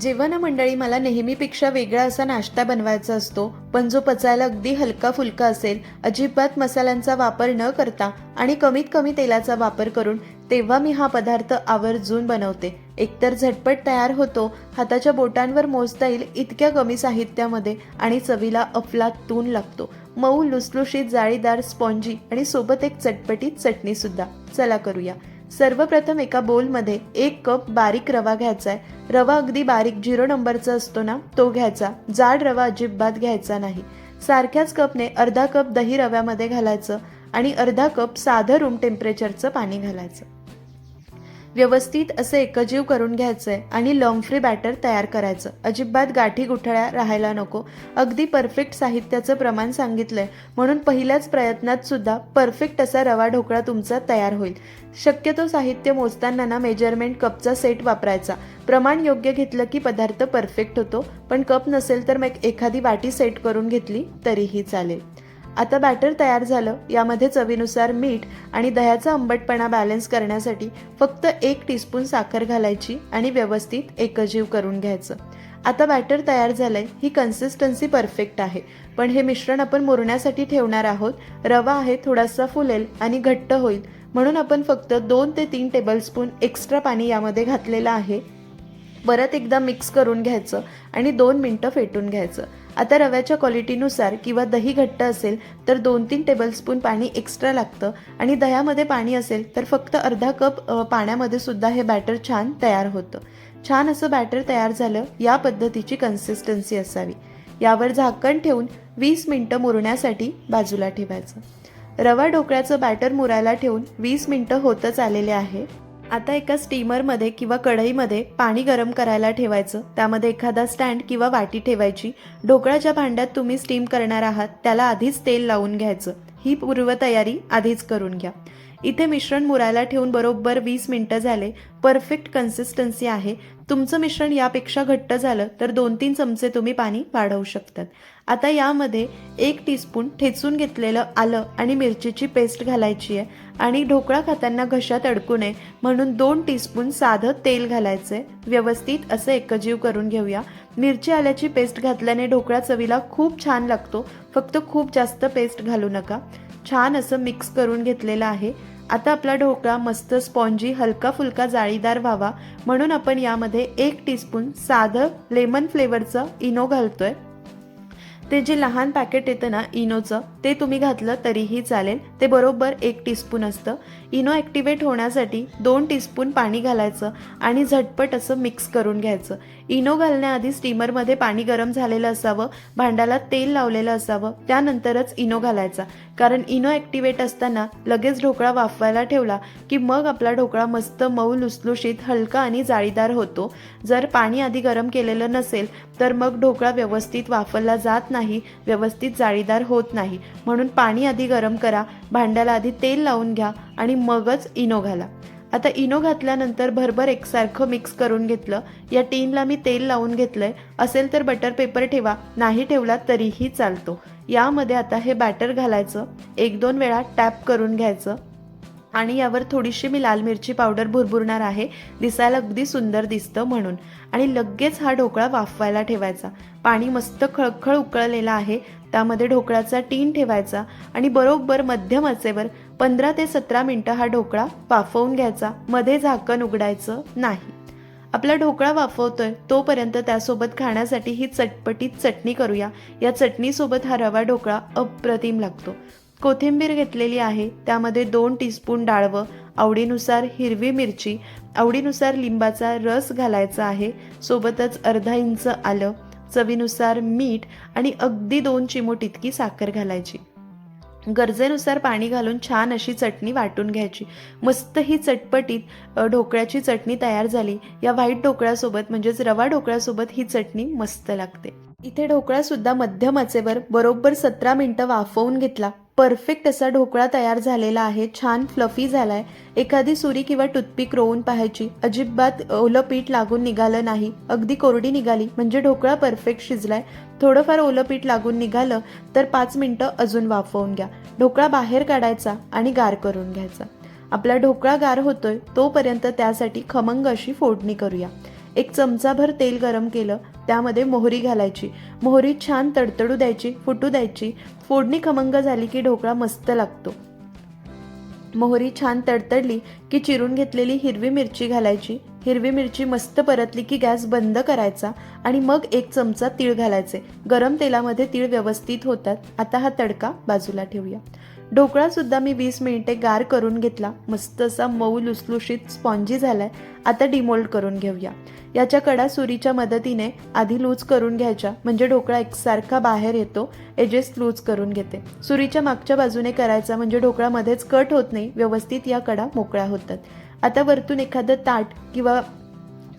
जेव्हा ना मंडळी मला नेहमीपेक्षा वेगळा असा नाश्ता बनवायचा असतो पण जो पचायला अगदी हलका फुलका असेल अजिबात मसाल्यांचा वापर न करता आणि कमीत कमी तेलाचा वापर करून तेव्हा मी हा पदार्थ आवर्जून बनवते. एकतर झटपट तयार होतो हाताच्या बोटांवर मोजता येईल इतक्या कमी साहित्यामध्ये आणि चवीला अफलातून लागतो. मऊ लुसलुशीत जाळीदार स्पॉन्जी आणि सोबत एक चटपटीत चटणीसुद्धा. चला करूया. सर्वप्रथम एका बोलमध्ये एक कप बारीक रवा घ्यायचा आहे रवा अगदी बारीक झिरो नंबरचा असतो ना तो घ्यायचा. जाड रवा अजिबात घ्यायचा नाही. सारख्याच कपने अर्धा कप दही रव्यामध्ये घालायचं आणि अर्धा कप साधं रूम टेम्परेचरचं पाणी घालायचं. व्यवस्थित असं एकजीव करून घ्यायचं आहे आणि लॉंग फ्री बॅटर तयार करायचं. अजिबात गाठी गुठळ्या राहायला नको. अगदी परफेक्ट साहित्याचं प्रमाण सांगितलंय. म्हणून पहिल्याच प्रयत्नात सुद्धा परफेक्ट असा रवा ढोकळा तुमचा तयार होईल. शक्यतो साहित्य मोजताना ना मेजरमेंट कपचा सेट वापरायचा. प्रमाण योग्य घेतलं की पदार्थ परफेक्ट होतो. पण कप नसेल तर मग एखादी वाटी सेट करून घेतली तरीही चालेल. आता बॅटर तयार झालं. यामध्ये चवीनुसार मीठ आणि दह्याचा आंबटपणा बॅलन्स करण्यासाठी फक्त एक टीस्पून साखर घालायची आणि व्यवस्थित एकजीव करून घ्यायचं. आता बॅटर तयार झालंय. ही कन्सिस्टन्सी परफेक्ट आहे. पण हे मिश्रण आपण मुरण्यासाठी ठेवणार आहोत. रवा आहे थोडासा फुलेल आणि घट्ट होईल. म्हणून आपण फक्त दोन ते तीन टेबलस्पून एक्स्ट्रा पाणी यामध्ये घातलेलं आहे. परत एकदा मिक्स करून घ्यायचं आणि दोन मिनटं फेटून घ्यायचं. आता रव्याच्या क्वालिटीनुसार किंवा दही घट्ट असेल तर दोन तीन टेबलस्पून पाणी एक्स्ट्रा लागतं. आणि दह्यामध्ये पाणी असेल तर फक्त अर्धा कप पाण्यामध्ये सुद्धा हे बॅटर छान तयार होतं. छान असं बॅटर तयार झालं या पद्धतीची कन्सिस्टन्सी असावी. यावर झाकण ठेवून वीस मिनटं मुरण्यासाठी बाजूला ठेवायचं. रवा ढोकळ्याचं बॅटर मुरायला ठेवून वीस मिनटं होतच आलेले आहे. आता एका स्टीमरमध्ये किंवा कढईमध्ये पाणी गरम करायला ठेवायचं. त्यामध्ये एखादा स्टँड किंवा वाटी ठेवायची. ढोकळ्याच्या भांड्यात तुम्ही स्टीम करणार आहात त्याला आधीच तेल लावून घ्यायचं. ही पूर्वतयारी आधीच करून घ्या. इथे मिश्रण मुरायला ठेवून बरोबर वीस मिनटं झाले. परफेक्ट कन्सिस्टन्सी आहे. तुमचं मिश्रण यापेक्षा घट्ट झालं तर दोन तीन चमचे तुम्ही पाणी वाढवू शकतात. आता यामध्ये एक टीस्पून ठेचून घेतलेलं आलं आणि मिरचीची पेस्ट घालायची आहे. आणि ढोकळा खाताना घशात अडकू नये म्हणून दोन टीस्पून साधं तेल घालायचं आहे व्यवस्थित असं एकजीव करून घेऊया. मिरची आल्याची पेस्ट घातल्याने ढोकळा चवीला खूप छान लागतो. फक्त खूप जास्त पेस्ट घालू नका. छान असं मिक्स करून घेतलेलं आहे. आता आपला ढोकळा मस्त स्पॉन्जी हलका फुलका जाळीदार व्हावा म्हणून आपण यामध्ये एक टीस्पून साधं लेमन फ्लेवरचं इनो घालतोय. ते जे लहान पॅकेट येतं ना इनोचं ते तुम्ही घातलं तरीही चालेल. ते बरोबर एक टीस्पून असतं. इनो ॲक्टिवेट होण्यासाठी दोन टीस्पून पाणी घालायचं आणि झटपट असं मिक्स करून घ्यायचं. इनो घालण्याआधी स्टीमरमध्ये पाणी गरम झालेलं असावं भांड्याला तेल लावलेलं असावं त्यानंतरच इनो घालायचा. कारण इनो ॲक्टिवेट असताना लगेच ढोकळा वाफवायला ठेवला की मग आपला ढोकळा मस्त मऊ लुसलुशीत हलका आणि जाळीदार होतो. जर पाणी आधी गरम केलेलं नसेल तर मग ढोकळा व्यवस्थित वाफवला जात नाही व्यवस्थित जाळीदार होत नाही. म्हणून पाणी आधी गरम करा भांड्याला आधी तेल लावून घ्या आणि मगच इनो घाला. आता इनो घातल्यानंतर भरभर एकसारखं मिक्स करून घेतलं. या टीनला मी तेल लावून घेतलंय. असेल तर बटर पेपर ठेवा नाही ठेवला तरीही चालतो. यामध्ये आता हे बॅटर घालायचं. एक दोन वेळा टॅप करून घ्यायचं. आणि यावर थोडीशी मी लाल मिरची पावडर भुरभुरणार आहे. दिसायला अगदी सुंदर दिसतं म्हणून. आणि लगेच हा ढोकळा वाफवायला ठेवायचा. पाणी मस्त खळखळ उकळलेलं आहे. त्यामध्ये ढोकळ्याचा टीन ठेवायचा आणि बरोबर मध्यम आचेवर पंधरा ते सतरा मिनटं हा ढोकळा वाफवून घ्यायचा. मध्ये झाकण उघडायचं नाही. आपला ढोकळा वाफवतोय तोपर्यंत त्यासोबत खाण्यासाठी ही चटपटीत चटणी करूया. या चटणीसोबत हा रवा ढोकळा अप्रतिम लागतो. कोथिंबीर घेतलेली आहे. त्यामध्ये दोन टीस्पून डाळवं आवडीनुसार हिरवी मिरची आवडीनुसार लिंबाचा रस घालायचा आहे. सोबतच अर्धा इंच आलं चवीनुसार मीठ आणि अगदी दोन चिमूट इतकी साखर घालायची. गरजेनुसार पाणी घालून छान अशी चटणी वाटून घ्यायची. मस्त ही चटपटीत ढोकळ्याची चटणी तयार झाली. या व्हाईट ढोकळ्यासोबत म्हणजेच रवा ढोकळ्यासोबत ही चटणी मस्त लागते. इथे ढोकळा सुद्धा मध्यम आचेवर बरोबर सतरा मिनटं वाफवून घेतला. परफेक्ट असा ढोकळा तयार झालेला आहे छान फ्लफी झालाय. एखादी सुरी किंवा टूथपिक रोवून पाहायची. अजिबात ओलं पीठ लागून निघालं नाही. अगदी कोरडी निघाली म्हणजे ढोकळा परफेक्ट शिजलाय. थोडंफार ओलं पीठ लागून निघालं तर पाच मिनटं अजून वाफवून घ्या. ढोकळा बाहेर काढायचा आणि गार करून घ्यायचा. आपला ढोकळा गार होतोय तोपर्यंत त्यासाठी खमंग अशी फोडणी करूया. एक चमचाभर तेल गरम केलं त्यामध्ये मोहरी घालायची. मोहरी छान तडतडू द्यायची फुटू द्यायची. फोडणी खमंग झाली की ढोकळा मस्त लागतो. मोहरी छान तडतडली की चिरून घेतलेली हिरवी मिरची घालायची. हिरवी मिरची मस्त परतली की गॅस बंद करायचा आणि मग एक चमचा तीळ घालायचे. गरम तेलामध्ये तीळ व्यवस्थित होतात. आता हा तडका बाजूला ठेवूया. ढोकळासुद्धा मी वीस मिनिटे गार करून घेतला. मस्त असा मऊ लुसलुशीत स्पॉन्जी झालाय. आता डिमोल्ड करून घेऊया. याच्या कडा सुरीच्या मदतीने आधी लूज करून घ्यायच्या. म्हणजे ढोकळा एकसारखा बाहेर येतो. एजेस लूज करून घेते. सुरीच्या मागच्या बाजूने करायचा म्हणजे ढोकळा मध्येच कट होत नाही. व्यवस्थित या कडा मोकळ्या होतात. आता वरतून एखादं ताट किंवा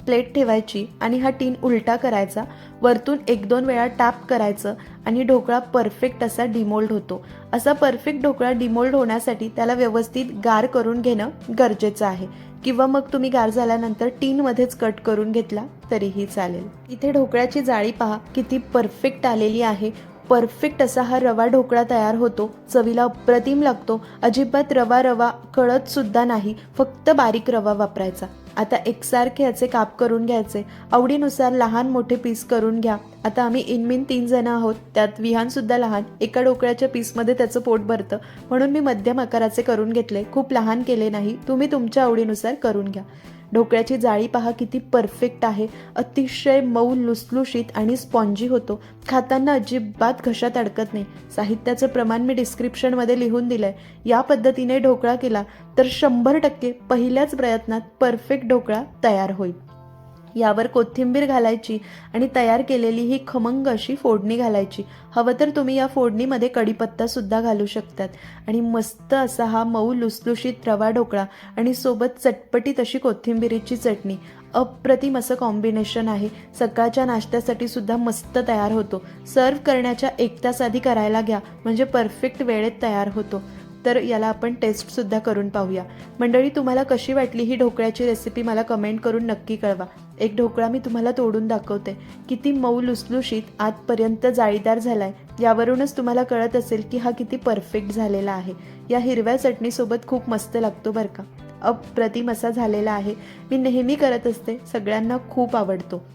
प्लेट ठेवायची आणि हा टीन उलटा करायचा. वरतून एक दोन वेळा टॅप करायचं आणि ढोकळा परफेक्ट असा डिमोल्ड होतो. असा परफेक्ट ढोकळा डिमोल्ड होण्यासाठी त्याला व्यवस्थित गार करून घेणं गरजेचं आहे. किंवा मग तुम्ही गार झाल्यानंतर टीनमध्येच कट करून घेतला तरीही चालेल. इथे ढोकळ्याची जाळी पहा किती परफेक्ट आलेली आहे. परफेक्ट असा हा रवा ढोकळा तयार होतो. चवीला अप्रतिम लागतो. अजिबात रवा रवा कळत सुद्धा नाही. फक्त बारीक रवा वापरायचा. आता एकसारखे याचे काप करून घ्यायचे. आवडीनुसार लहान मोठे पीस करून घ्या. आता आम्ही इनमिन तीन जण आहोत. त्यात विहान सुद्धा लहान. एका डोकळ्याच्या पीसमध्ये त्याचं पोट भरतं. म्हणून मी मध्यम आकाराचे करून घेतले. खूप लहान केले नाही. तुम्ही तुमच्या आवडीनुसार करून घ्या. ढोकळ्याची जाळी पहा किती परफेक्ट आहे. अतिशय मऊ लुसलुशीत आणि स्पॉन्जी होतो. खाताना अजिबात घशात अडकत नाही. साहित्याचं प्रमाण मी डिस्क्रिप्शनमध्ये लिहून दिलंय. या पद्धतीने ढोकळा केला तर शंभर टक्के पहिल्याच प्रयत्नात परफेक्ट ढोकळा तयार होईल. यावर कोथिंबीर घालायची आणि तयार केलेली ही खमंग अशी फोडणी घालायची. हवं तर तुम्ही या फोडणीमध्ये कढीपत्तासुद्धा घालू शकतात. आणि मस्त असा हा मऊ लुसलुशीत रवा ढोकळा आणि सोबत चटपटीत अशी कोथिंबिरीची चटणी. अप्रतिम असं कॉम्बिनेशन आहे. सकाळच्या नाश्त्यासाठी सुद्धा मस्त तयार होतो. सर्व करण्याच्या एक तास आधी करायला घ्या. म्हणजे परफेक्ट वेळेत तयार होतो. तर याला आपण टेस्टसुद्धा करून पाहूया. मंडळी तुम्हाला कशी वाटली ही ढोकळ्याची रेसिपी मला कमेंट करून नक्की कळवा. एक ढोकळा मी तुम्हाला तोडून दाखवते. किती मऊ लुसलुशीत आतपर्यंत जाळीदार झालाय. यावरूनच तुम्हाला कळत असेल की हा किती परफेक्ट झालेला आहे. या हिरव्या चटणीसोबत खूप मस्त लागतो बरं का. अप्रतिम असा झालेला आहे. मी नेहमी करत असते. सगळ्यांना खूप आवडतो.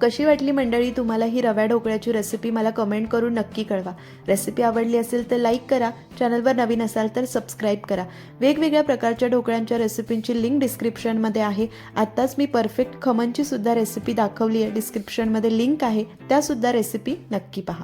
कशी वाटली मंडळी तुम्हाला ही रव्या ढोकळ्याची रेसिपी मला कमेंट करून नक्की कळवा. रेसिपी आवडली असेल तर लाईक करा. चॅनलवर नवीन असाल तर सबस्क्राईब करा. वेगवेगळ्या प्रकारच्या ढोकळ्यांच्या रेसिपींची लिंक डिस्क्रिप्शनमध्ये आहे. आत्ताच मी परफेक्ट खमनची सुद्धा रेसिपी दाखवली आहे. डिस्क्रिप्शनमध्ये लिंक आहे. त्यासुद्धा रेसिपी नक्की पहा.